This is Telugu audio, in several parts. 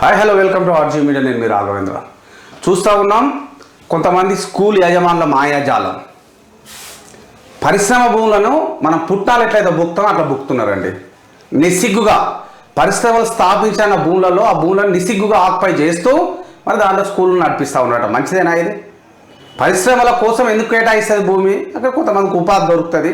Hi hello welcome to RG media నేను మీ రాఘవేంద్ర. చూస్తూ ఉన్నాం కొంతమంది స్కూల్ యజమానుల మాయాజాలం. పరిశ్రమ భూములను మనం పుట్టాలు ఎట్లయితే బుక్తామో అట్లా బుక్తున్నారండి నిస్సిగ్గుగా పరిశ్రమలు స్థాపించిన భూములలో ఆ భూములను నిస్సిగ్గుగా ఆక్పై చేస్తూ మరి దాంట్లో స్కూళ్ళు నడిపిస్తూ ఉన్నారట. మంచిదేనా ఇది? పరిశ్రమల కోసం ఎందుకు కేటాయిస్తుంది భూమి? అక్కడ కొంతమందికి ఉపాధి దొరుకుతుంది.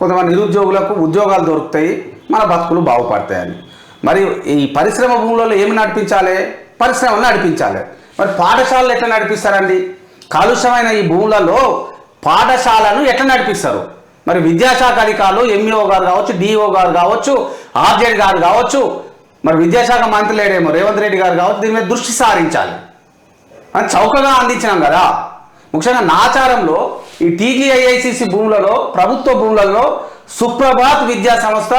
కొంతమంది నిరుద్యోగులకు ఉద్యోగాలు దొరుకుతాయి. మన బతుకులు బాగుపడతాయని. మరి ఈ పరిశ్రమ భూములలో ఏమి నడిపించాలి? పరిశ్రమలు నడిపించాలి. మరి పాఠశాలలు ఎట్లా నడిపిస్తారండి? కాలుష్యమైన ఈ భూములలో పాఠశాలను ఎట్లా నడిపిస్తారు? మరి విద్యాశాఖ అధికారులు ఎంఈఓ గారు కావచ్చు డిఓ గారు కావచ్చు ఆర్జేడ్ గారు కావచ్చు మరి విద్యాశాఖ మంత్రి లేడేమో రేవంత్ రెడ్డి గారు కావచ్చు దీని మీద దృష్టి సారించాలి. అని చౌకగా అందించినాం కదా. ముఖ్యంగా నాచారంలో ఈ టీజీఐఐసిసి భూములలో ప్రభుత్వ భూములలో సుప్రభాత్ విద్యా సంస్థ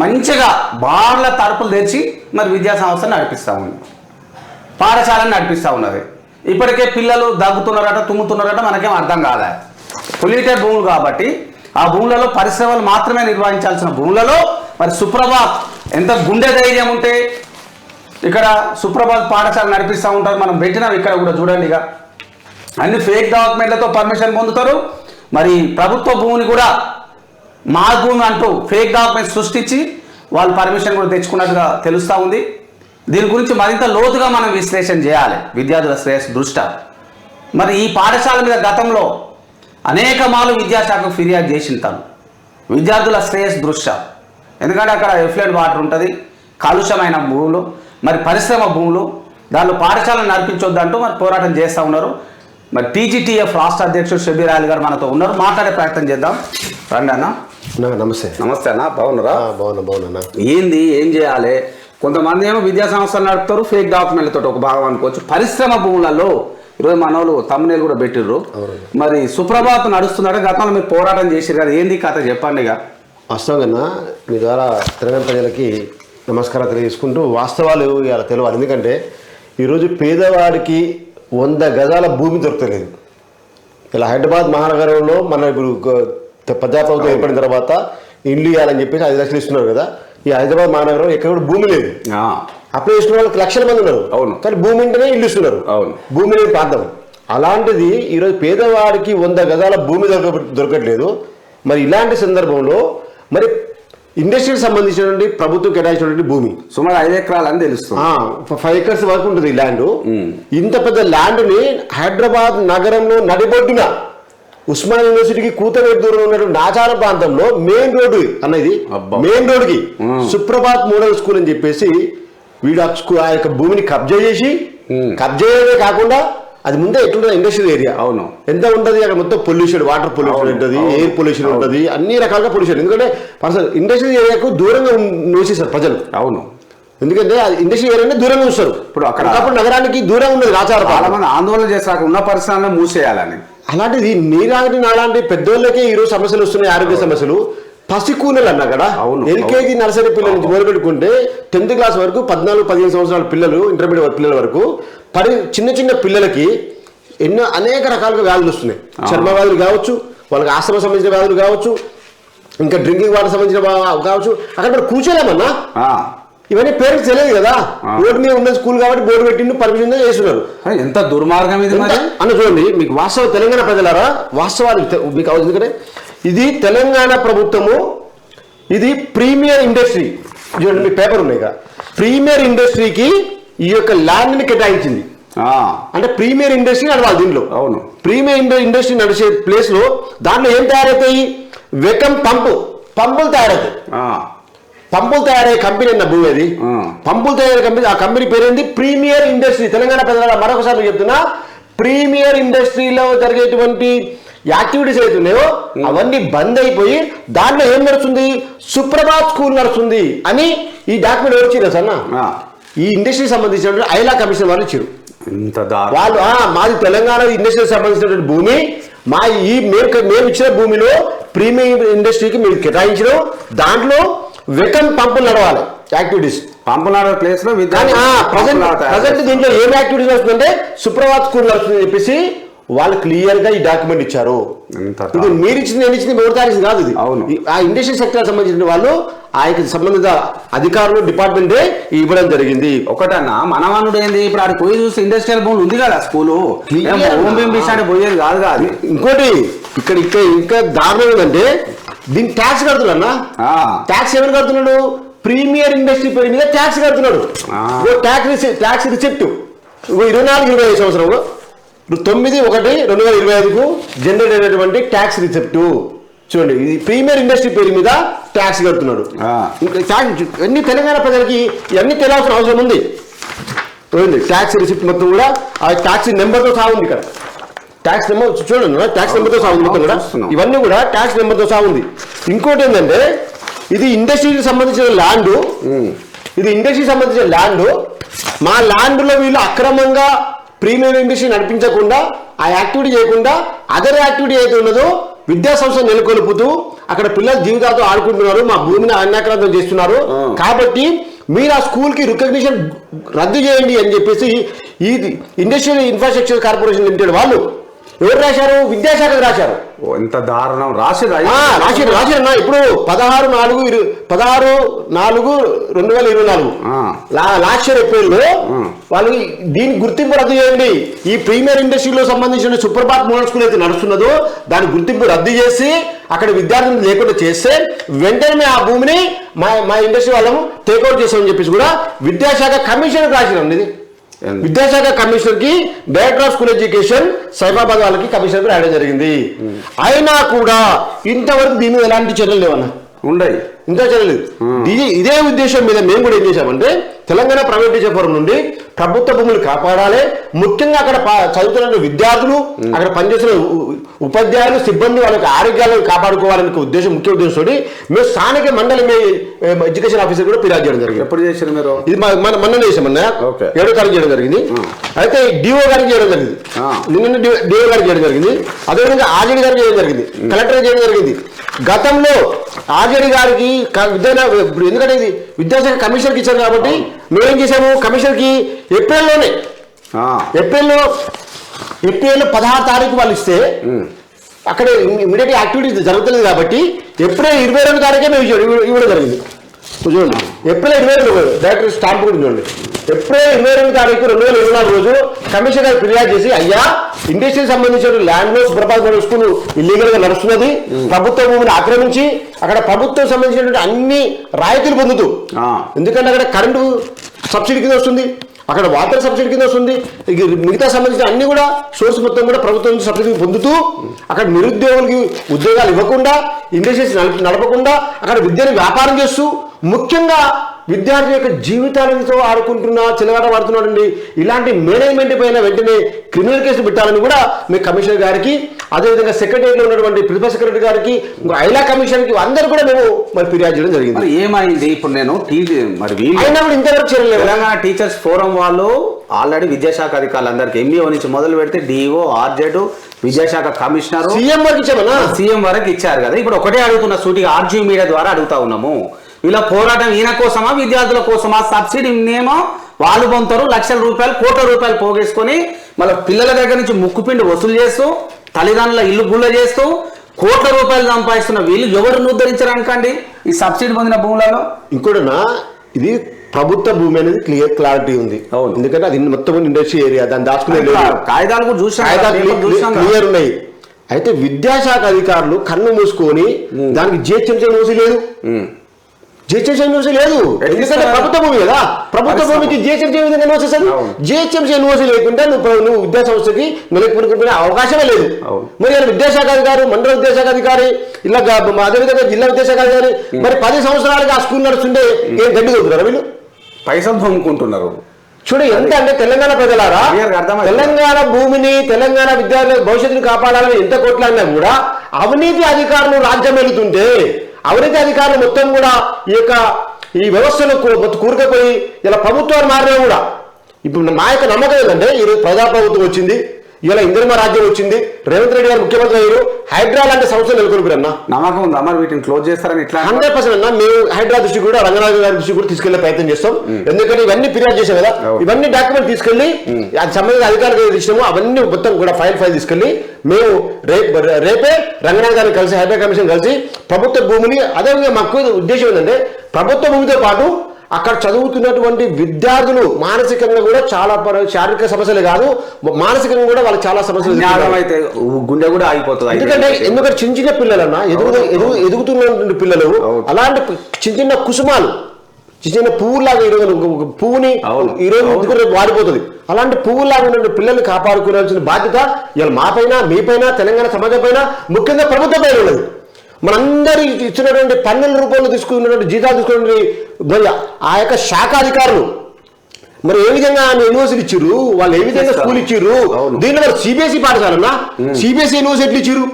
మంచిగా బార్ల తలుపులు తెచ్చి మరి విద్యా సంస్థ నడిపిస్తూ ఉంది పాఠశాలను నడిపిస్తూ ఉన్నది ఇప్పటికే పిల్లలు దగ్గుతున్నారట తుమ్ముతున్నారట మనకేం అర్థం కాలే. పొల్యూటెడ్ భూములు కాబట్టి ఆ భూములలో పరిశ్రమలు మాత్రమే నిర్వహించాల్సిన భూములలో మరి సుప్రభాత్ ఎంత గుండె ధైర్యం ఉంటే ఇక్కడ సుప్రభాత్ పాఠశాల నడిపిస్తూ ఉంటారు. మనం పెట్టినాం ఇక్కడ కూడా చూడండి ఇక. అన్ని ఫేక్ డాక్యుమెంట్లతో పర్మిషన్ పొందుతారు. మరి ప్రభుత్వ భూమిని కూడా మా భూమి అంటూ ఫేక్ డాక్యుమెంట్స్ సృష్టించి వాళ్ళు పర్మిషన్ కూడా తెచ్చుకున్నట్టుగా తెలుస్తూ ఉంది. దీని గురించి మరింత లోతుగా మనం విశ్లేషణ చేయాలి విద్యార్థుల శ్రేయస్ దృష్ట మరి ఈ పాఠశాల మీద గతంలో అనేక మాలు విద్యాశాఖకు ఫిర్యాదు చేసిన తను విద్యార్థుల శ్రేయస్ దృష్ట ఎందుకంటే అక్కడ ఎఫ్లెంట్ వాటర్ ఉంటుంది కాలుష్యమైన భూములు మరి పరిశ్రమ భూములు దానిలో పాఠశాలను నడిపించొద్దంటూ మరి పోరాటం చేస్తూ ఉన్నారు. మరి టీజీటీఎఫ్ రాష్ట్ర అధ్యక్షుడు షబీర్ అలీ గారు మనతో ఉన్నారు. మాట్లాడే ప్రయత్నం చేద్దాం. రండి అన్న. నమస్తే. నమస్తే అన్న. బాగున్నారా? బాగున్నా బాగున్నా ఏంది ఏం చేయాలి? కొంతమంది ఏమో విద్యా సంస్థలు నడుపుతారు ఫేక్ డాక్యుమెంట్లతో ఒక భాగం అనుకోవచ్చు. పరిశ్రమ భూములలో ఈరోజు మనోళ్ళు తమ్మునేలు కూడా పెట్టిర్రు. మరి సుప్రభాత్ నడుస్తున్నాడు గతంలో మీరు పోరాటం చేసిరు కదా ఏంది కథ? చెప్పండి ఇక. వాస్తవంగా మీ ద్వారా తెలంగాణ ప్రజలకి నమస్కారం తెలియజేసుకుంటూ వాస్తవాలు ఇవాళ తెలియాలి ఎందుకంటే ఈరోజు పేదవాడికి వంద గజాల భూమి దొరకలేదు. ఇలా హైదరాబాద్ మహానగరంలో మన ఇప్పుడు ప్రజాప్రభుత్వం ఏర్పడిన తర్వాత ఇండ్లు ఇవ్వాలని చెప్పేసి ఐదు లక్షలు ఇస్తున్నారు కదా ఈ హైదరాబాద్ మహానగరం ఎక్కడ కూడా భూమి లేదు. అప్లై చేసిన వాళ్ళకి లక్షల మంది ఉన్నారు. అవును. కానీ భూమి ఉంటేనే ఇల్లు ఇస్తున్నారు. అవును. భూమి లేని ప్రాంతం. అలాంటిది ఈరోజు పేదవాడికి వంద గజాల భూమి దొరక దొరకట్లేదు. మరి ఇలాంటి సందర్భంలో మరి ఇండస్ట్రీకి సంబంధించినటువంటి ప్రభుత్వం కేటాయించినటువంటి భూమి. సుమారు ఐదు ఎకరాలు అని తెలుస్తుంది ఫైవ్ ఎకర్స్ వరకు ఉంటుంది ల్యాండ్. ఇంత పెద్ద ల్యాండ్ని హైదరాబాద్ నగరంలో నడిబొడ్డున ఉస్మాన్ యూనివర్సిటీకి కూతవేటి దూరంలో ఉన్నటువంటి నాచారం ప్రాంతంలో మెయిన్ రోడ్డు అన్నది. మెయిన్ రోడ్డుకి సుప్రభాత్ మోడల్ స్కూల్ అని చెప్పేసి వీడు ఆ యొక్క భూమిని కబ్జా చేసి. కబ్జా చేయడమే కాకుండా అది ముందే ఎట్లుంటుంది? Industrial area. అవును. ఎంత ఉంటుంది? అక్కడ మొత్తం పొల్యూషన్ వాటర్ పొల్యూషన్ ఉంటుంది ఎయిర్ పొల్యూషన్. ఉంటుంది అన్ని రకాలుగా పొల్యూషన్ ఎందుకంటే పర్సనల్ ఇండస్ట్రియల్ ఏరియాకు దూరంగా నివసిస్తారు ప్రజలు. అవును. ఎందుకంటే అది ఇండస్ట్రీ ఏరియానే దూరంగా ఉంచుతారు. ఇప్పుడు అక్కడ- నగరానికి దూరంగా ఉన్నది రాచార చాలా మంది ఆందోళన చేశాక ఉన్న పరిశ్రమలను మూసేయాలని. అలాంటిది నీలాంటి నాలాంటి పెద్దోళ్ళకే ఈ రోజు సమస్యలు వస్తున్నాయి ఆరోగ్య సమస్యలు. పసికూనలు అన్న కదా? అవును, ఎల్కేజీ నర్సరీ పిల్లల నుంచి మొదలు పెట్టుకుంటే టెన్త్ క్లాస్ వరకు పద్నాలుగు పదిహేను సంవత్సరాల పిల్లలు ఇంటర్మీడియట్ పిల్లల వరకు పది చిన్న చిన్న పిల్లలకి ఎన్నో అనేక రకాలుగా వ్యాధులు వస్తున్నాయి. చర్మ వ్యాధులు కావచ్చు వాళ్ళకి ఆశ్రమ సంబంధించిన వ్యాధులు కావచ్చు ఇంకా డ్రింకింగ్ వాటర్ సంబంధించిన కావచ్చు. అక్కడ కూర్చోలేమన్నా? ఇవన్నీ పేరెంట్స్ తెలియదు కదా. బోర్డు మీద ఉన్న స్కూల్ కాబట్టి బోర్డు పెట్టిండు పర్మిషన్ చేస్తున్నారు. ఎంత దుర్మార్గం ఇది అన్న చూడండి మీకు వాస్తవ తెలంగాణ ప్రజలారా? వాస్తవాలు మీకు ఎందుకంటే ఇది తెలంగాణ ప్రభుత్వము ఇది ప్రీమియర్ ఇండస్ట్రీ. చూడండి మీ పేపర్ ఉన్నాయి కదా ప్రీమియర్ ఇండస్ట్రీకి ఈ యొక్క ల్యాండ్ని కేటాయించింది. అంటే ప్రీమియర్ ఇండస్ట్రీ నడవాలి దీనిలో. అవును. ప్రీమియర్ ఇండ- ఇండస్ట్రీ నడిచే ప్లేస్లో దాంట్లో ఏం తయారవుతాయి వెకం పంపు. పంపులు తయారవుతాయి పంపులు తయారయ్యే కంపెనీ అన్న భూమి అది. పంపులు తయారయ్యే కంపెనీ ఆ కంపెనీ పేరేంది? Premier industry. తెలంగాణ ప్రజల మరొకసారి నేను చెప్తున్నా. ప్రీమియర్ ఇండస్ట్రీలో జరిగేటువంటి యాక్టివిటీస్ అవుతున్నాయో అవన్నీ బంద్ అయిపోయి దాంట్లో ఏం నడుస్తుంది? సుప్రభాత్ స్కూల్ నడుస్తుంది అని ఈ డాక్యుమెంట్ ఎవరు ఇచ్చారు సన్న. ఈ ఇండస్ట్రీకి సంబంధించిన ఐలా కమిషన్ వాళ్ళు ఇచ్చారు వాళ్ళు మాది తెలంగాణ ఇండస్ట్రీకి సంబంధించినటువంటి భూమి. మా ఈ మేము మేము ఇచ్చిన భూమిలో ప్రీమియం ఇండస్ట్రీకి మీరు కేటాయించడం దాంట్లో వెకం పంపులు నడవాలి యాక్టివిటీస్. పంపనాడు ప్లేస్లో కానీ విద్యార్థులు ప్రజెంట్ దీంట్లో ఏం యాక్టివిటీస్ వస్తుందంటే సుప్రభాత్ స్కూల్ నడుస్తుందని చెప్పేసి వాళ్ళు క్లియర్గా ఈ డాక్యుమెంట్ ఇచ్చారు. మీరు ఇచ్చింది నేను ఇచ్చింది ఎవరు తారీఖు కాదు ఇది. అవును. ఆ ఇండస్ట్రీ సెక్టర్ సంబంధించిన వాళ్ళు ఆ యొక్క సంబంధిత అధికారులు డిపార్ట్మెంటే ఇవ్వడం జరిగింది. ఒకటన్నా మనవానుడు ఏంది ఇప్పుడు ఆడికి పోయి చూసి ఇండస్ట్రియల్ భూములు ఉంది కదా స్కూలు. హోమ్ పోయేది కాదు కాదు ఇంకోటి ఇక్కడ ఇక్కడ ఇంకా దారుణం ఏంటంటే దీనికి ట్యాక్స్ కడుతున్నాడు. ట్యాక్స్ ఎవరు కడుతున్నాడు? ప్రీమియర్ ఇండస్ట్రీ పేరు మీద ట్యాక్స్ కడుతున్నాడు. ట్యాక్స్ ట్యాక్స్ రిసిప్ట్ ఇరవై నాలుగు ఇరవై ఐదు సంవత్సరం ఇప్పుడు తొమ్మిది ఒకటి రెండు వేల ఇరవై ఐదుకు జనరేట్ అయినటువంటి ట్యాక్స్ రిసిప్ట్ చూడండి ఇది ప్రీమియర్ ఇండస్ట్రీ పేరు మీద ట్యాక్స్ కడుతున్నాడు. అన్ని తెలంగాణ ప్రజలకి ఇవన్నీ తెలియాల్సిన అవసరం ఉంది. చూడండి ట్యాక్స్ రిసిప్ట్ మొత్తం కూడా ఆ ట్యాక్స్ నెంబర్తో సహా ఉంది ఇక్కడ. ట్యాక్స్ నెంబర్ చూడండి ట్యాక్స్ నెంబర్తో సహా ఉంది మొత్తం కూడా. ఇవన్నీ కూడా ట్యాక్స్ నెంబర్తో సహా ఉంది. ఇంకోటి ఏంటంటే ఇది ఇండస్ట్రీకి సంబంధించిన ల్యాండ్ ఇది ఇండస్ట్రీకి సంబంధించిన ల్యాండ్ మా ల్యాండ్లో వీళ్ళు అక్రమంగా ప్రీమియం ఇండస్ట్రీ నడిపించకుండా ఆ యాక్టివిటీ చేయకుండా అదర్ యాక్టివిటీ ఏదైతే ఉన్నదో విద్యా సంస్థ నెలకొల్పుతూ అక్కడ పిల్లల జీవితాలతో ఆడుకుంటున్నారు మా భూమిని అన్యాక్రాంతం చేస్తున్నారు. కాబట్టి మీరు ఆ స్కూల్కి రికగ్నిషన్ రద్దు చేయండి అని చెప్పేసి ఈ ఇండస్ట్రియల్ ఇన్ఫ్రాస్ట్రక్చర్ కార్పొరేషన్ లిమిటెడ్ వాళ్ళు ఎవరు రాశారు? విద్యాశాఖకు రాశారు. ఎంత దారుణం. రాసేది రాశారు రాశారు ఇప్పుడు పదహారు నాలుగు ఇరు- పదహారు నాలుగు రెండు వేల ఇరవై నాలుగు. లాస్ట్ ఇయర్ ఏప్రిల్లో వాళ్ళు దీని గుర్తింపు రద్దు చేయండి. ఈ ప్రీమియర్ ఇండస్ట్రీలో సంబంధించిన సుప్రభాత్ మోడల్ స్కూల్ అయితే నడుస్తున్నదో దాని గుర్తింపు రద్దు చేసి అక్కడ విద్యార్థులు లేకుండా చేస్తే వెంటనే ఆ భూమిని మా మా ఇండస్ట్రీ వాళ్ళము టేక్అవుట్ చేస్తామని చెప్పేసి కూడా విద్యాశాఖ కమిషన్ రాసినాం ఇది? విద్యాశాఖ కమిషనర్కి director of school education Cyberabad వాళ్ళకి కమిషనర్ రాయడం జరిగింది. అయినా కూడా ఇంతవరకు దీని మీద ఎలాంటి చర్యలు లేవన్నా? ఉండయి. ఇంకా చర్యలేదు ఇది ఇదే ఉద్దేశం మీద మేము కూడా ఏం చేశామంటే తెలంగాణ ప్రైవేట్ టీచర్ ఫోరం నుండి ప్రభుత్వ భూములు కాపాడాలి. ముఖ్యంగా అక్కడ చదువుతున్న విద్యార్థులు అక్కడ పనిచేస్తున్న ఉ- ఉపాధ్యాయులు సిబ్బంది వాళ్ళకి ఆరోగ్యాలను కాపాడుకోవాలనే ఉద్దేశం ముఖ్య ఉద్దేశంతో మేము స్థానిక మండలి మీ ఎడ్యుకేషన్ ఆఫీసర్ కూడా ఫిర్యాదు చేయడం జరిగింది. ఎప్పుడు చేశారు మీరు? ఇది మన మొన్న చేసామన్నా. ఏడో తారీఖు చేయడం జరిగింది. అయితే డిఓ గారికి చేయడం జరిగింది. నిన్న డిఓ గారికి చేయడం జరిగింది. అదేవిధంగా ఆర్జేడి గారికి చేయడం జరిగింది. కలెక్టర్ చేయడం జరిగింది. గతంలో ఆర్జేడి గారికి విద్యా ఎందుకంటే ఇది విద్యాశాఖ కమిషనర్కి ఇచ్చారు కాబట్టి మేమేం చేసాము కమిషనర్కి ఏప్రిల్లోనే ఏప్రిల్లో ఏప్రిల్ పదహారు తారీఖు వాళ్ళు ఇస్తే అక్కడ ఇమీడియట్ యాక్టివిటీస్ జరుగుతుంది కాబట్టి ఏప్రిల్ ఇరవై రెండు తారీఖే మేము ఇవ్వడం జరిగింది. చూడండి. ఏప్రిల్ ఇరవై రెండు డైరెక్టర్ స్టాంప్ కూడా చూడండి. ఏప్రిల్ ఇరవై రెండు తారీఖు రెండు వేల ఇరవై నాలుగు రోజు కమిషనర్ గారు ఫిర్యాదు చేసి అయ్యా ఇండస్ట్రీకి సంబంధించిన ల్యాండ్లో సుప్రభాత్ మోడల్ స్కూల్ ఇల్లీగల్గా నడుస్తున్నది. ప్రభుత్వ భూమిని ఆక్రమించి అక్కడ ప్రభుత్వం సంబంధించినటువంటి అన్ని రాయితీలు పొందుతూ. ఎందుకంటే అక్కడ కరెంటు సబ్సిడీ కింద వస్తుంది. అక్కడ వాటర్ సబ్సిడీ కింద వస్తుంది. మిగతా సంబంధించిన అన్ని కూడా సోర్స్ మొత్తం కూడా ప్రభుత్వం నుంచి సబ్సిడీ పొందుతూ అక్కడ నిరుద్యోగులకి ఉద్యోగాలు ఇవ్వకుండా ఇండస్ట్రీస్ నడపకుండా అక్కడ విద్యను వ్యాపారం చేస్తూ ముఖ్యంగా విద్యార్థి యొక్క జీవితాలతో ఆడుకుంటున్నా చిలగాట పడుతున్నాడండి. ఇలాంటి మేనేజ్మెంట్ పైన వెంటనే క్రిమినల్ కేసు పెట్టాలని కూడా మీ కమిషనర్ గారికి అదేవిధంగా సెక్రటరీలో ఉన్నటువంటి ప్రిన్సిపల్ సెక్రటరీ గారికి ఇంకో ఐలా కమిషనర్కి అందరూ కూడా మేము మరి ఫిర్యాదు చేయడం జరిగింది. ఏమైంది? ఇప్పుడు నేను టీచర్ మరి వీళ్ళు అయినా కూడా ఇంతవరకు. తెలంగాణ టీచర్స్ ఫోరం వాళ్ళు ఆల్రెడీ విద్యాశాఖ అధికారులందరికీ ఎంఈఓ నుంచి మొదలు పెడితే డిఓ ఆర్జెడ్ విద్యాశాఖ కమిషనర్. సీఎం వరకు ఇచ్చామన్నా? సీఎం వరకు ఇచ్చారు కదా. ఇప్పుడు ఒకటే అడుగుతున్న సూటిగా ఆర్జీ మీడియా ద్వారా అడుగుతా ఉన్నాము. వీళ్ళ పోరాటం ఈయన కోసమా విద్యార్థుల కోసమా సబ్సిడీ ఏమో వాళ్ళు పొందుతారు లక్షల రూపాయలు కోట్ల రూపాయలు పోగేసుకొని మళ్ళీ పిల్లల దగ్గర నుంచి ముక్కుపిండి వసూలు చేస్తూ తల్లిదండ్రుల ఇల్లు గుళ్ళ చేస్తూ కోట్ల రూపాయలు సంపాదిస్తున్న వీళ్ళు ఎవరిని ఉద్ధరించడానికండి ఈ సబ్సిడీ పొందిన భూములలో ఇంకోటినా ఇది ప్రభుత్వ భూమి అనేది క్లియర్ క్లారిటీ ఉంది అవును. ఎందుకంటే అది మొత్తం ఇండస్ట్రీ ఏరియా దాన్ని దాచుకునే కాగితాలు కూడా చూసాం. క్లియర్ ఉన్నాయి అయితే విద్యాశాఖ అధికారులు కన్ను మూసుకొని దానికి జిహెచ్ఎంసీ యూనివర్సిటీ లేదు. జిహెచ్ఎంసీ లేదు ఎందుకంటే? ప్రభుత్వ భూమి కదా ప్రభుత్వ. భూమికి జిహెచ్ఎంసీ ఏ విధంగా వస్తుంది. జిహెచ్ఎంసీ యూనివర్సిటీ లేకుంటే నువ్వు నువ్వు విద్యా సంస్థకి నెలకొనుకునే అవకాశమే లేదు. మరి ఆయన విద్యాశాఖ అధికారి మండల విద్యాశాఖ అధికారి ఇలా అదేవిధంగా జిల్లా విద్యాశాఖ అధికారి మరి పది సంవత్సరాలుగా ఆ స్కూల్ నడుస్తుంటే ఏం గడ్డి దొరుకుతారా వీళ్ళు పైసలు దొంగుకుంటున్నారు చూడు ఎంత అంటే తెలంగాణ ప్రజలారా. తెలంగాణ భూమిని తెలంగాణ విద్యార్థుల భవిష్యత్తును కాపాడాలని ఎంత కొట్లాడినా కూడా అవినీతి అధికారులు రాజ్యం వెళుతుంటే అవినీతి అధికారులు మొత్తం కూడా ఈ యొక్క ఈ వ్యవస్థను కూరుకుపోయి ఇలా ప్రభుత్వాలు మారినా కూడా ఇప్పుడు మా యొక్క నమ్మకం ఏంటంటే ఈరోజు ప్రజాప్రభుత్వం వచ్చింది ఇలా ఇంద్రమ రాజ్యం వచ్చింది రేవంత్ రెడ్డి గారు ముఖ్యమంత్రి అయ్యారు హైడ్రా లాంటి సంస్థలు నెలకొల్పారు అన్న నమ్మకం ఉందా? మరి వీటిని క్లోజ్ చేస్తారని ఇట్లా హండ్రెడ్ పర్సెంట్ అన్న మేము హైడ్రా దృష్టి కూడా రంగనాథ్ గారి దృష్టి కూడా తీసుకెళ్ళే ప్రయత్నం చేస్తాం. ఎందుకంటే ఇవన్నీ ఫిర్యాదు చేసాం కదా. ఇవన్నీ డాక్యుమెంట్ తీసుకెళ్ళి అది సంబంధించిన అధికారులకు ఇచ్చినాము అవన్నీ మొత్తం కూడా ఫైల్ ఫైల్ తీసుకెళ్ళి మేము రేపు రేపే రంగనాథ్ గారిని కలిసి హైడ్రా కమిషన్ కలిసి ప్రభుత్వ భూమిని అదేవిధంగా మాకు ఉద్దేశం ఏంటంటే ప్రభుత్వ భూమితో పాటు అక్కడ చదువుతున్నటువంటి విద్యార్థులు మానసికంగా కూడా చాలా శారీరక సమస్యలే కాదు మానసికంగా కూడా వాళ్ళకి చాలా సమస్యలు. అయితే గుండె కూడా ఆగిపోతుంది ఎందుకంటే ఎందుకంటే చిన్న చిన్న పిల్లలన్నా ఎదుగు ఎదుగు ఎదుగుతున్నటువంటి పిల్లలు. అలాంటి చిన్న చిన్న కుసుమాలు చిన్న చిన్న పువ్వులాగా ఈరోజు పువ్వుని అవును. ఈ రోజు అవును. ఎదుగు రేపు వాడిపోతుంది అలాంటి పువ్వులాగా ఉన్న పిల్లల్ని కాపాడుకోవాల్సిన బాధ్యత ఇలా మా పైన మీ పైన తెలంగాణ సమాజం పైన ముఖ్యంగా ప్రభుత్వం పైన ఉన్నది మనందరి ఇచ్చినటువంటి పన్నెండు రూపాయలు తీసుకున్నటువంటి జీతాలు తీసుకున్నటువంటి మరి ఆ యొక్క శాఖాధికారులు. మరి ఏ విధంగా యూనివర్సిటీ ఇచ్చిర్రు? వాళ్ళు ఏ విధంగా స్కూల్ ఇచ్చిర్రు. దీంట్లో మరి సిబిఎస్ఈ పాఠశాలన్నా సిబిఎస్ఈ యూనివర్సిటీ ఇచ్చిర్రు.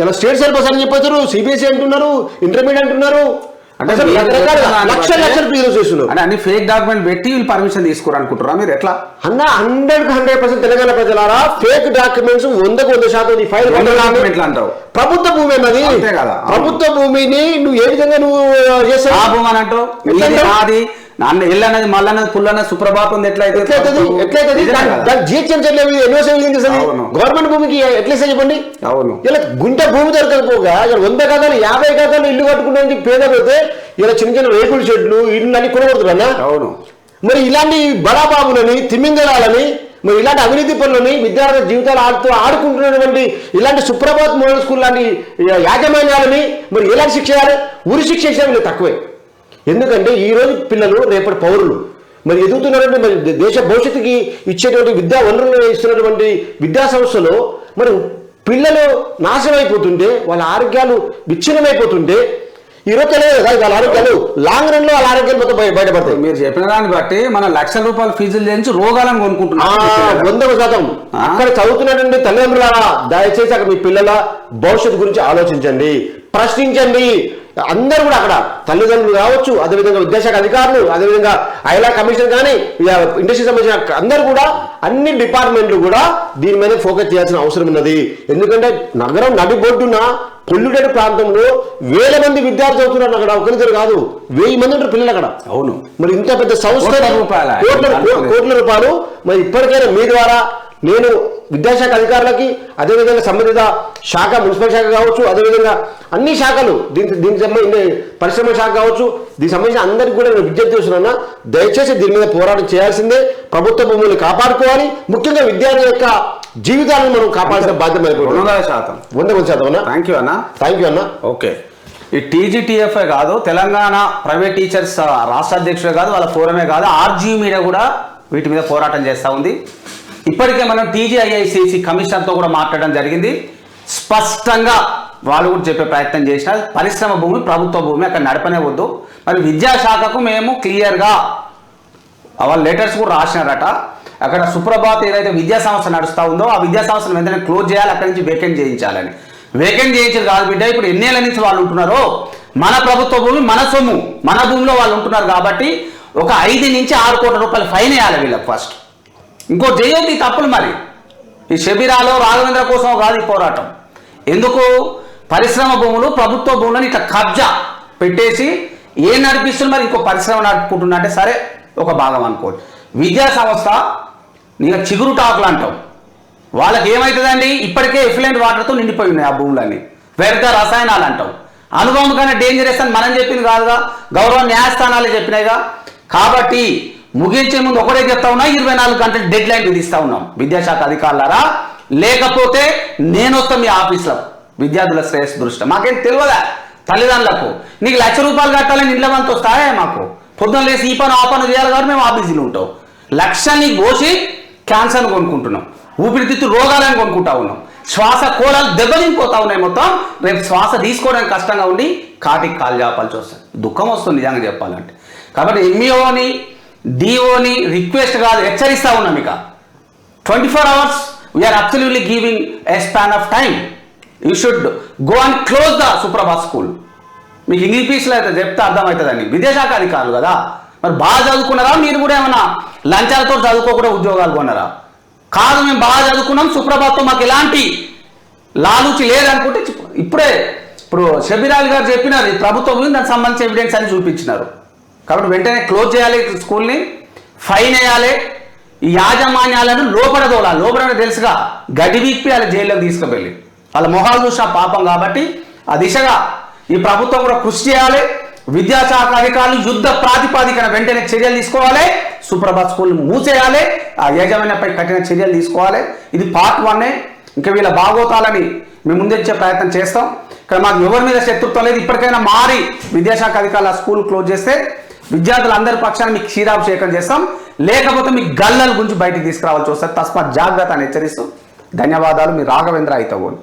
ఇలా స్టేట్ సిలబస్ అని చెప్పారు సిబిఎస్ఈ అంటున్నారు ఇంటర్మీడియట్ అంటున్నారు. అంటే లక్షల లక్షల ఫీజులు చేస్తున్నారు అంటే అన్ని ఫేక్ డాక్యుమెంట్ పెట్టి వీళ్ళు పర్మిషన్ తీసుకోరు అనుకుంటారా మీరు? ఎట్లా? అన్న హండ్రెడ్ హండ్రెడ్ పర్సెంట్ తెలంగాణ ప్రజలారా ఫేక్ డాక్యుమెంట్స్ వందకు వంద శాతం ఈ ఫైల్ డాక్యుమెంట్లు అంటావు. ప్రభుత్వ భూమి అన్నది అంతే కదా. ప్రభుత్వ భూమిని నువ్వు ఏ విధంగా నువ్వు ఆ చేస్తావు భూమి అని అంటావు? నాన్న ఎల్లన్నది మల్లన్నది పుల్లన్నది సుప్రభాతం ఎట్లయితే జిహెచ్ఎం. గవర్నమెంట్ భూమికి ఎట్లా చెప్పండి? అవును. ఇలా గుంట భూమి దొరకకపోగా ఇలా వంద గదాలు యాభై గదాలు ఇల్లు కట్టుకునే పేద పెడితే ఇలా చిన్న చిన్న రేకుల షెడ్లు ఇల్లు అన్ని కొనబడుతున్నా అవును. మరి ఇలాంటి బడాబాబులని తిమ్మింగళాలని మరి ఇలాంటి అవినీతి పనులని విద్యార్థుల జీవితాలు ఆడుతూ ఆడుకుంటున్నటువంటి ఇలాంటి సుప్రభాత్ మోడల్ స్కూల్ లాంటి యాజమాన్యాలని మరి ఎలాంటి శిక్ష ఉరి శిక్ష తక్కువే. ఎందుకంటే ఈ రోజు పిల్లలు రేపటి పౌరులు. మరి ఎదుగుతున్నటువంటి మరి దేశ భవిష్యత్తుకి ఇచ్చేటువంటి విద్యా వనరులను ఇస్తున్నటువంటి విద్యా సంస్థలో మరి పిల్లలు నాశనం అయిపోతుంటే వాళ్ళ ఆరోగ్యాలు విచ్ఛిన్నమైపోతుంటే ఈరోజు తెలియదు కదా వాళ్ళ ఆరోగ్యాలు లాంగ్ రన్లో వాళ్ళ ఆరోగ్యాలు మొత్తం బయ- బయటపడతాయి. మీరు చెప్పిన దాన్ని బట్టి మన లక్షల రూపాయల ఫీజులు చేయించి రోగాలను ఆ, కొనుక్కుంటున్నాం వందవ శాతం? అక్కడ చదువుతున్నటువంటి తల్లిదండ్రులారా దయచేసి అక్కడ మీ పిల్లల భవిష్యత్తు గురించి ఆలోచించండి. ప్రశ్నించండి. అందరూ కూడా అక్కడ తల్లిదండ్రులు కావచ్చు అదేవిధంగా విద్యాశాఖ అధికారులు అదేవిధంగా ఐలా కమిషన్ కానీ ఇండస్ట్రీ సంబంధించిన అందరూ కూడా అన్ని డిపార్ట్మెంట్లు కూడా దీని మీద ఫోకస్ చేయాల్సిన అవసరం ఉన్నది. ఎందుకంటే నగరం నడిబొడ్డున పొల్యూటెడ్ ప్రాంతంలో వేల మంది విద్యార్థులు చదువుతున్నారు అక్కడ. ఒకరిద్దరు కాదు వెయ్యి మంది ఉంటారు పిల్లలు అక్కడ. అవును. మరి ఇంత పెద్ద సంస్థ కోట్ల రూపాయలు. మరి ఇప్పటికైనా మీ ద్వారా నేను విద్యాశాఖ అధికారులకి అదేవిధంగా సంబంధిత శాఖ మున్సిపల్ శాఖ కావచ్చు అదేవిధంగా అన్ని శాఖలు దీనికి దీనికి సంబంధించిన పరిశ్రమ శాఖ కావచ్చు దీనికి సంబంధించిన అందరికీ కూడా నేను విజ్ఞప్తి చేస్తున్నా దయచేసి దీని మీద పోరాటం చేయాల్సిందే. ప్రభుత్వ భూములు కాపాడుకోవాలి. ముఖ్యంగా విద్యార్థి యొక్క జీవితాలను మనం కాపాడాల్సిన బాధ్యత వందల శాతం. వంద శాతం అన్న? థ్యాంక్ యూ అన్న. థ్యాంక్ యూ అన్న. ఓకే ఈ టీజీటీఎఫ్ఏ కాదు తెలంగాణ ప్రైవేట్ టీచర్స్ రాష్ట్ర అధ్యక్షుడే కాదు వాళ్ళ ఫోరమే కాదు ఆర్జీయూ మీద కూడా వీటి మీద పోరాటం చేస్తూ ఉంది. ఇప్పటికే మనం టీజీఐఐసిసి కమిషనర్తో కూడా మాట్లాడడం జరిగింది. స్పష్టంగా వాళ్ళు కూడా చెప్పే ప్రయత్నం చేసిన పరిశ్రమ భూమి ప్రభుత్వ భూమి అక్కడ నడపనే వద్దు. మరి విద్యాశాఖకు మేము క్లియర్గా వాళ్ళ లెటర్స్ కూడా రాసినారట. అక్కడ సుప్రభాత్ ఏదైతే విద్యా సంస్థ నడుస్తూ ఉందో ఆ విద్యా సంస్థను వెంటనే క్లోజ్ చేయాలి. అక్కడి నుంచి వేకెంట్ చేయించాలని. వేకెంట్ చేయించారు కాదు బిడ్డ. ఇప్పుడు ఎన్నేళ్ళ నుంచి వాళ్ళు ఉంటున్నారో? మన ప్రభుత్వ భూమి మన సొమ్ము మన భూమిలో వాళ్ళు ఉంటున్నారు కాబట్టి ఒక ఐదు నుంచి ఆరు కోట్ల రూపాయలు ఫైన్ వేయాలి వీళ్ళకి ఫస్ట్. ఇంకో చేయొద్దు ఈ తప్పులు మరి. ఈ శబిరాలో రాఘవేంద్ర కోసం కాదు ఈ పోరాటం. ఎందుకు? పరిశ్రమ భూములు ప్రభుత్వ భూములను ఇట్లా కబ్జా పెట్టేసి ఏం నడిపిస్తుంది మరి? ఇంకో పరిశ్రమ నడుపుకుంటున్నా అంటే సరే ఒక భాగం అనుకోండి. విద్యా సంస్థ నీకు చిగురు టాకులు అంటాం. వాళ్ళకి ఏమవుతుందండి ఇప్పటికే ఎఫిలెంట్ వాటర్తో నిండిపోయి ఉన్నాయి ఆ భూములన్నీ. వ్యర్థ రసాయనాలు అంటాం. అనుభవం కన్నా డేంజరస్ అని మనం చెప్పింది కాదుగా. గౌరవ న్యాయస్థానాలు చెప్పినాయిగా. కాబట్టి ముగించే ముందు ఒకటే చెప్తా ఉన్నా ఇరవై నాలుగు గంటలు డెడ్ లైన్ విధిస్తా ఉన్నాం. విద్యాశాఖ అధికారులారా? లేకపోతే నేను వస్తా మీ ఆఫీస్లో. విద్యార్థుల శ్రేయస్సు దృష్టి. మాకేం తెలియదా తల్లిదండ్రులకు. నీకు లక్ష రూపాయలు కట్టాలని ఇంట్లో వంతు వస్తాయా మాకు? పొద్దున లేసి ఈ పని ఆ పని చేయాలి కాబట్టి మేము ఆఫీసులో ఉంటాం. లక్షల్ని పోసి క్యాన్సర్ని కొనుక్కుంటున్నాం. ఊపిరితిత్తు రోగాలను కొనుక్కుంటా ఉన్నాం. శ్వాస కోళాలు దెబ్బతింపోతా ఉన్నాయి మొత్తం. రేపు శ్వాస తీసుకోవడానికి కష్టంగా ఉండి కాటికి కాలు చేపాల్సి వస్తుంది. దుఃఖం వస్తుంది నిజంగా చెప్పాలంటే. కాబట్టి ఎంఈఓని డిఓని రిక్వెస్ట్ కాదు హెచ్చరిస్తా ఉన్నాం ఇక. Twenty four hours we are absolutely giving a span of time you should go and close the Suprabhat school మీకు ఇంగ్లీష్లో అయితే చెప్తే అర్థమవుతుందండి. విదేశాఖ అధికారులు కదా మరి బాగా చదువుకున్నారా? మీరు కూడా ఏమన్నా లంచాలతో చదువుకోకుండా ఉద్యోగాలు కొన్నారా? కాదు మేము బాగా చదువుకున్నాం సుప్రభాతో మాకు ఎలాంటి లాలూచి లేదనుకుంటే ఇప్పుడే ఇప్పుడు షబీరాల్ గారు చెప్పినారు ఈ ప్రభుత్వం దానికి సంబంధించిన ఎవిడెన్స్ అని చూపించినారు. కాబట్టి వెంటనే క్లోజ్ చేయాలి స్కూల్ని ఫైన్ వేయాలి. ఈ యాజమాన్యాలను లోపల దోలాలి లోపల తెలుసుగా గడి వీక్పి వాళ్ళ జైల్లోకి తీసుకువెళ్ళి వాళ్ళ మొహాలు చూసిన పాపం కాబట్టి ఆ దిశగా ఈ ప్రభుత్వం కూడా కృషి చేయాలి. విద్యాశాఖ అధికారులు యుద్ధ ప్రాతిపాదికన వెంటనే చర్యలు తీసుకోవాలి. సుప్రభాత్ స్కూల్ మూసేయాలి. ఆ యాజమాన్యపై కఠిన చర్యలు తీసుకోవాలి. ఇది పార్ట్ వన్నే ఇంకా వీళ్ళ బాగోతాలని మేము ముందెచ్చే ప్రయత్నం చేస్తాం. ఇక్కడ మాకు ఎవరి మీద శత్రుత్వం లేదు. ఇప్పటికైనా మారి విద్యాశాఖ అధికారులు ఆ స్కూల్ క్లోజ్ చేస్తే విద్యార్థులందరి పక్షాన్ని మీకు క్షీరాభిషేకం చేస్తాం. లేకపోతే మీ గల్లల గురించి బయటికి తీసుకురావాల్సి వస్తుంది. తస్మాత్ జాగ్రత్త అని హెచ్చరిస్తూ ధన్యవాదాలు. మీ రాఘవేంద్ర అయితగోని